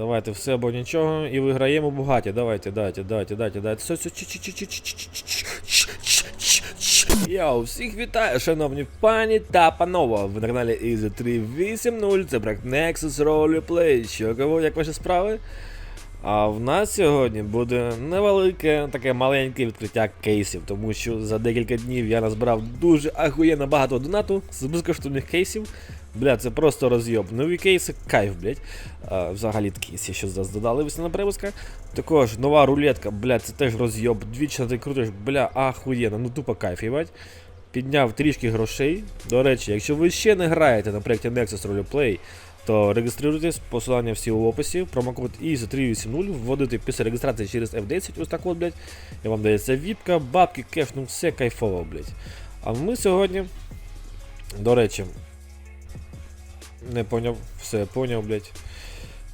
Давайте все або нічого і виграємо багаті. Давайте, дайте, дайте, дайте, дайте. Все, все, Йоу, всіх вітаю, шановні пані та панове. Ви на каналі Easy 380, це проект Nexus Roleplay. Що кого, як ваші справи? А в нас сьогодні буде невелике, таке маленьке відкриття кейсів, тому що за декілька днів я назбирав дуже ахуєнно багато донату з безкоштовних кейсів. Бля, це просто розйоб. Нові кейси, кайф, блять. А, взагалі кейси, що зараз додали перепуска. Також нова рулетка, бля, це теж розйоб. Двічі ти крутиш, бля, ахуєнно, ну тупо кайф, їбать. Підняв трішки грошей. До речі, якщо ви ще не граєте на проєкті Nexus Roleplay, то реєструйтесь, посилання всі у описі, промокод EASY380, вводите після реєстрації через F10, ось так от, блядь. І вам дається віпка, бабки, кеш, ну все кайфово, блядь. А ми сьогодні, до речі, не поняв, все, поняв, блядь.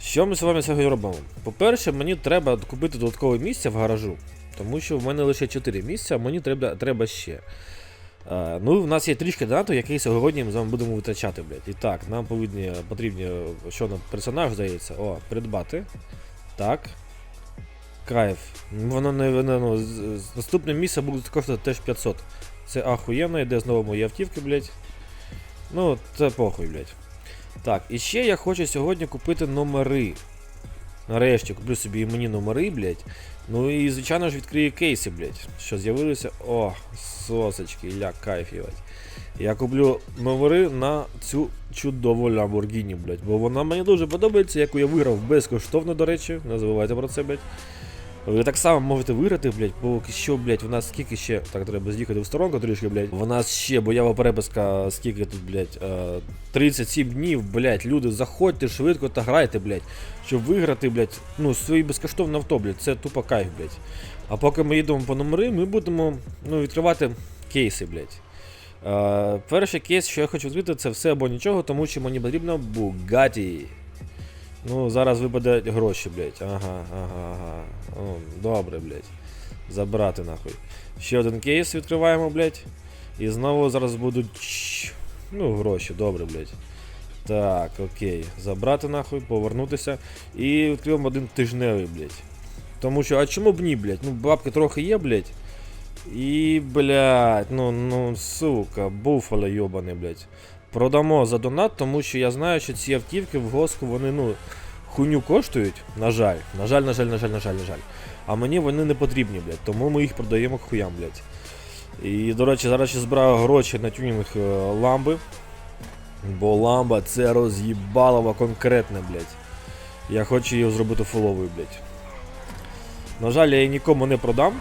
Що ми з вами сьогодні робимо? По-перше, мені треба купити додаткове місце в гаражу, тому що в мене лише 4 місця, а мені треба, треба ще. Е, ну, в нас є трішки донату, який сьогодні ми з вами будемо витрачати, блядь. І так, нам повинні, потрібні, що на персонаж здається. О, придбати. Так. Кайф. Воно не ну, наступне місце буде коштувати теж 500. Це ахуєнно, йде знову мої автівки, блядь. Ну, це похуй, блядь. Так, і ще я хочу сьогодні купити номери. Нарешті куплю собі імені номери, блядь. Ну і звичайно ж відкрию кейси, блядь. Що з'явилися. О, сосочки, ля, кайф, їбать. Я куплю номери на цю чудову Lamborghini, блядь. Бо вона мені дуже подобається, яку я виграв безкоштовно, до речі. Не забувайте про це, блядь. Ви так само можете виграти, блядь, бо що, блядь, у нас скільки ще. Так, треба з'їхати в сторонку трішки, блядь. У нас ще боява переписка, скільки тут, блядь, е, 37 днів, блядь. Люди, заходьте швидко та грайте, блядь. Щоб виграти, блядь, ну, свої безкоштовне авто, блядь. Це тупо кайф, блядь. А поки ми їдемо по номери, ми будемо ну, відкривати кейси, блядь. Е, перший кейс, що я хочу відкрити, це все або нічого, тому що мені потрібно Bugatti. Ну, зараз випаде гроші, блядь. Ага, ага, ага. О, добре, блядь. Забрати нахуй. Ще один кейс відкриваємо, блядь. І знову зараз будуть. Ну, гроші, добре, блядь. Так, окей. Забрати нахуй, повернутися. І відкриємо один тижневий, блядь. Тому що, а чому б ні, блядь? Ну, бабки трохи є, блядь. І, блядь, ну, ну, сука, буфало йобаний, блядь. Продамо за донат, тому що я знаю, що ці автівки в госку, вони, ну, хуйню коштують. На жаль. На жаль, на жаль, на жаль, на жаль, на жаль. А мені вони не потрібні, блядь. Тому ми їх продаємо хуям, блядь. І, до речі, зараз ще збираю гроші на тюнінг е, ламби. Бо ламба це роз'їбалово конкретне, блядь. Я хочу її зробити фуловою, блядь. На жаль, я її нікому не продам.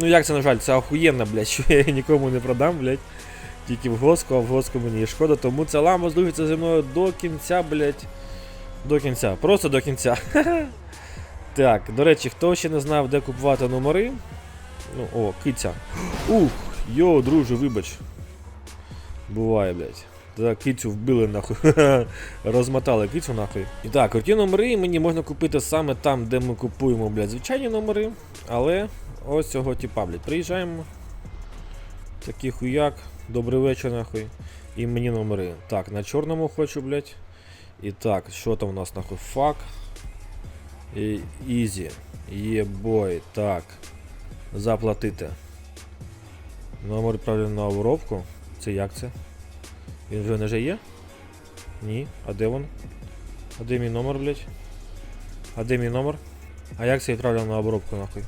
Ну як це на жаль, це охуєнно, блядь, що я її нікому не продам, блядь. Тільки в госку, а в госку мені її шкода, тому ця ламба здується зі мною до кінця, блядь. До кінця. Просто до кінця. так, до речі, хто ще не знав, де купувати номери. Ну, о, киця. Ух, йо, друже, вибач. Буває, блядь. Так, кицю вбили нахуй. Розмотали кицю нахуй. І так, оті номери мені можна купити саме там, де ми купуємо, блядь, звичайні номери. Але ось цього типа, блядь, приїжджаємо. Такий хуяк. Добрий вечір, нахуй. І мені номери. Так, на чорному хочу, блядь. І так, що там у нас нахуй? Фак. І Ізі. Єбой. Так. Заплатити. Номер відправлено на обробку. Це як це? Він вже не вже є? Ні. А де він? А де мій номер, блядь? А де мій номер? А як це відправлено на обробку нахуй?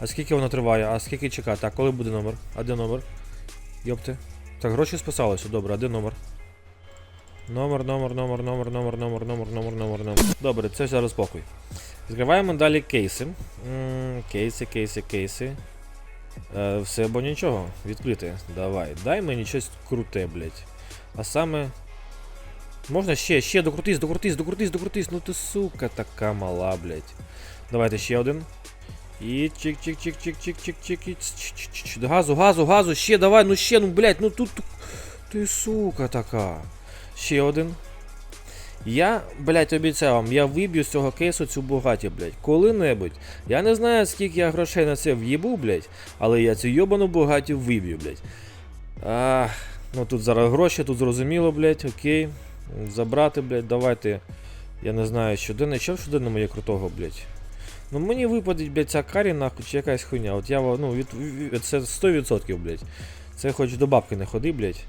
А скільки воно триває? А скільки чекати? А коли буде номер? А де номер? Йопти. Так, гроші списалися, добре, а де номер? Номер, номер, номер, номер, номер, номер, номер, номер, номер, номер. Добре, це зараз похуй. Відкриваємо далі кейси. Кейси, кейси, кейси. Все або нічого. Відкрити. Давай. Дай мені щось круте, блядь. А саме. Можна ще, ще докрутись, докрутись, докрутись, докрутись. Ну ти сука така мала, блядь. Давайте ще один. І чик чик чик чик чик чик чик і ч- Газу, газу, газу, ще давай, ну ще, ну блядь, ну тут. Ти сука така. Ще один. Я, блядь, обіцяю вам, я виб'ю з цього кейсу цю Бугаті, блядь. Коли-небудь. Я не знаю, скільки я грошей на це в'їбу, блядь, але я цю йобану Бугаті виб'ю, блядь. Ах, ну тут зараз гроші, тут зрозуміло, блядь, окей. Забрати, блядь, давайте Я не знаю, щоденне, що в щоденному є крутого, блядь. Ну мені випадить, блядь, ця карі нахуй чи якась хуйня. От я ну, від, від, це 100%, блядь. Це хоч до бабки не ходи, блядь.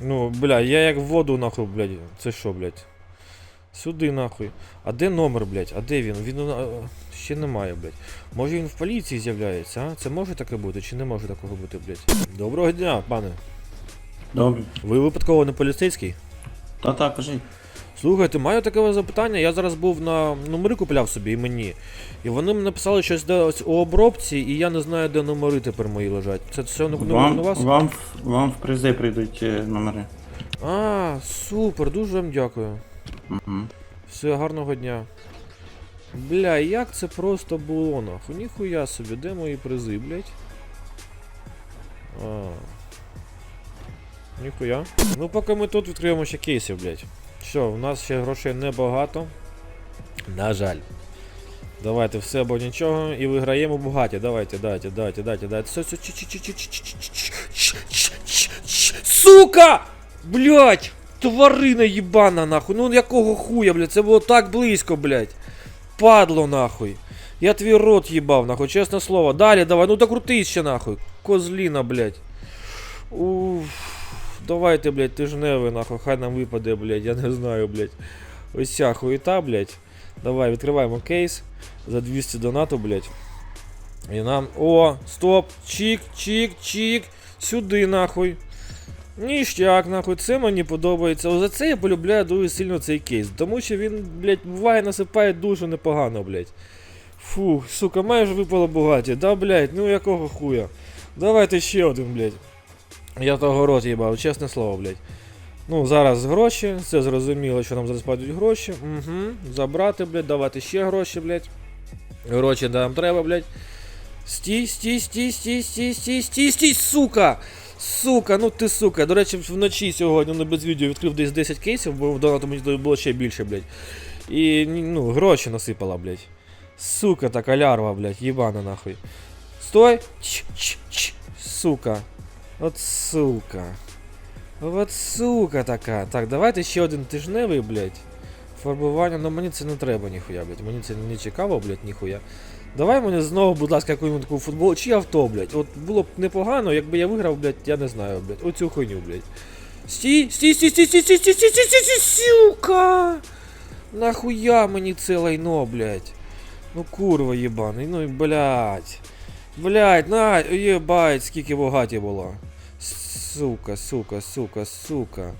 Ну, бля, я як в воду нахуй, блядь. Це що, блядь? Сюди нахуй. А де номер, блядь? А де він? Він а, ще немає, блядь. Може він в поліції з'являється, а? Це може таке бути чи не може такого бути, блядь? Доброго дня, пане. Добре. Ви випадково не поліцейський? Та-та, кажіть. Слухайте, маю таке запитання. Я зараз був на номери купляв собі і мені. І вони мені написали щось де ось у обробці, і я не знаю, де номери тепер мої лежать. Це все не, Вам, вас? вам, вам в призи прийдуть е, номери. А, супер, дуже вам дякую. Угу. Все, гарного дня. Бля, як це просто було нахуй? Ніхуя собі, де мої призи, блядь? А. Ніхуя. Ну поки ми тут відкриємо ще кейсів, блядь. Що, у нас ще грошей небагато. На жаль. Давайте все або нічого і виграємо багаті. Давайте, давайте, давайте, давайте, давайте. Сука! Блять! Тварина їбана, нахуй. Ну якого хуя, блядь, це було так близько, блядь. Падло, нахуй. Я твій рот їбав, нахуй, чесне слово. Далі давай, ну так крутись ще нахуй. Козліна, блядь. Уф. Давайте, блядь, тижневий, нахуй, хай нам випаде, блядь, я не знаю, блядь. Ось ця хуєта, блядь. Давай, відкриваємо кейс за 200 донату, блядь. І нам. О, стоп! Чик, чик, чик. Сюди, нахуй. Ніштяк, нахуй, це мені подобається. О, за це я полюбляю дуже сильно цей кейс. Тому що він, блядь, буває, насипає дуже непогано, блядь. Фух, сука, майже випало багаті. Да, блядь, ну якого хуя. Давайте ще один, блядь. Я того рот їбав, чесне слово, блядь. Ну, зараз гроші, це зрозуміло, що нам зараз падають гроші. Угу. Забрати, блядь, давати ще гроші, блядь. Гроші нам треба, блядь. Стій, стій, стій, стій, стій, стій, стій, стій, сука! Сука, ну ти сука. До речі, вночі сьогодні ну, без відео відкрив десь 10 кейсів, бо в донату мені було ще більше, блядь. І ну, гроші насипала, блядь. Сука така лярва, блядь, їбана нахуй. Стой! Ч, ч, ч, сука. От сука. От сука така. Так, давайте ще один тижневий, блядь. Фарбування, ну мені це не треба ніхуя, блядь. Мені це не цікаво, блядь, ніхуя. Давай мені знову, будь ласка, якусь таку футбол чи авто, блядь. От було б непогано, якби я виграв, блядь, я не знаю, блядь. Оцю хуйню, блядь. Стій, стій, стій, стій, стій, стій, стій, стій, стій, стій, сука! Нахуя мені це лайно, блядь? Ну курва єбаний, ну і блядь. Блядь, на, єбать, скільки богаті було. Сука, сука, сука, сука.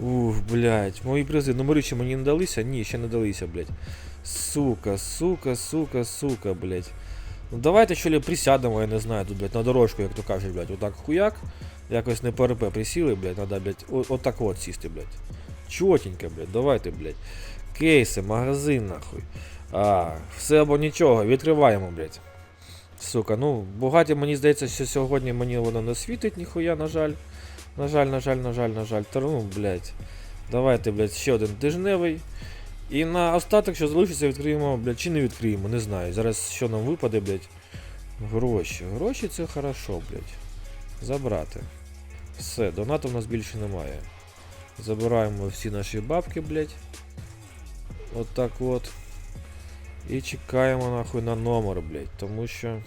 Ух, блядь. Мої призи, номери ще мені не далися? Ні, ще не далися, блядь. Сука, сука, сука, сука, блядь. Ну давайте що ли присядемо, я не знаю, тут, блядь, на дорожку, як то кажуть, блядь, отак хуяк. Якось не ПРП присіли, блядь, надо, блядь, отак от сісти, блядь. Чотенько, блядь, давайте, блядь. Кейси, магазин, нахуй. А, все або нічого, відкриваємо, блядь. Сука, ну, багаті, мені здається, що сьогодні мені воно не світить, ніхуя, на жаль. На жаль, на жаль, на жаль, на жаль. Та ну, блядь. Давайте, блядь, ще один тижневий. І на остаток, що залишиться, відкриємо, блядь, чи не відкриємо, не знаю. Зараз що нам випаде, блядь. Гроші. Гроші це хорошо, блядь. Забрати. Все, донату в нас більше немає. Забираємо всі наші бабки, блядь. От так от. І чекаємо нахуй на номер, блядь, тому що.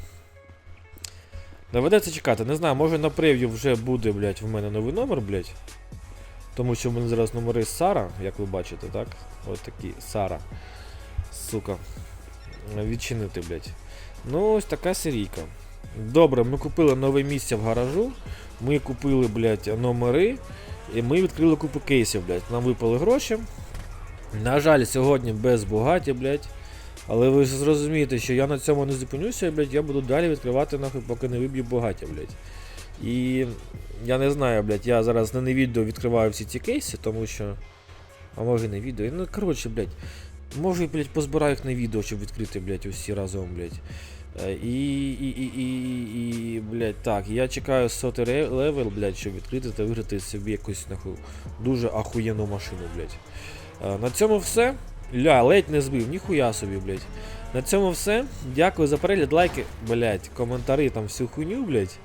Доведеться чекати, не знаю, може на прев'ю вже буде, блядь, в мене новий номер, блядь. Тому що в мене зараз номери Сара, як ви бачите, так? Ось такі Сара. Сука. Відчинити, блядь. Ну, ось така серійка. Добре, ми купили нове місце в гаражу. Ми купили, блядь, номери. І ми відкрили купу кейсів, блядь. Нам випали гроші. На жаль, сьогодні без Бугаті, блядь. Але ви зрозумієте, що я на цьому не зупинюся, блядь, я буду далі відкривати нахуй, поки не виб'ю багаття, блядь. І я не знаю, блядь, я зараз не на відео відкриваю всі ці кейси, тому що. А може не відео. Ну, коротше, блядь. Може, блядь, позбираю їх на відео, щоб відкрити, блядь, усі разом, блядь. Е, І, і, і, і, і, блядь, так, я чекаю сотий левел, блядь, щоб відкрити та виграти собі якусь нахуй дуже ахуєнну машину, блядь. Е, На цьому все. Ля, ледь не збив, ніхуя собі, блядь. На цьому все. Дякую за перегляд, лайки, блядь, коментарі, там всю хуйню, блядь.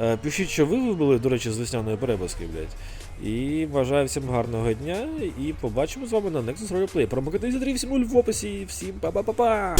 Е, Пишіть, що ви вибили, до речі, з весняної переписки, блядь. І бажаю всім гарного дня і побачимо з вами на Nexus Roleplay. Промокати 380 в описі. Всім па-па-па-па!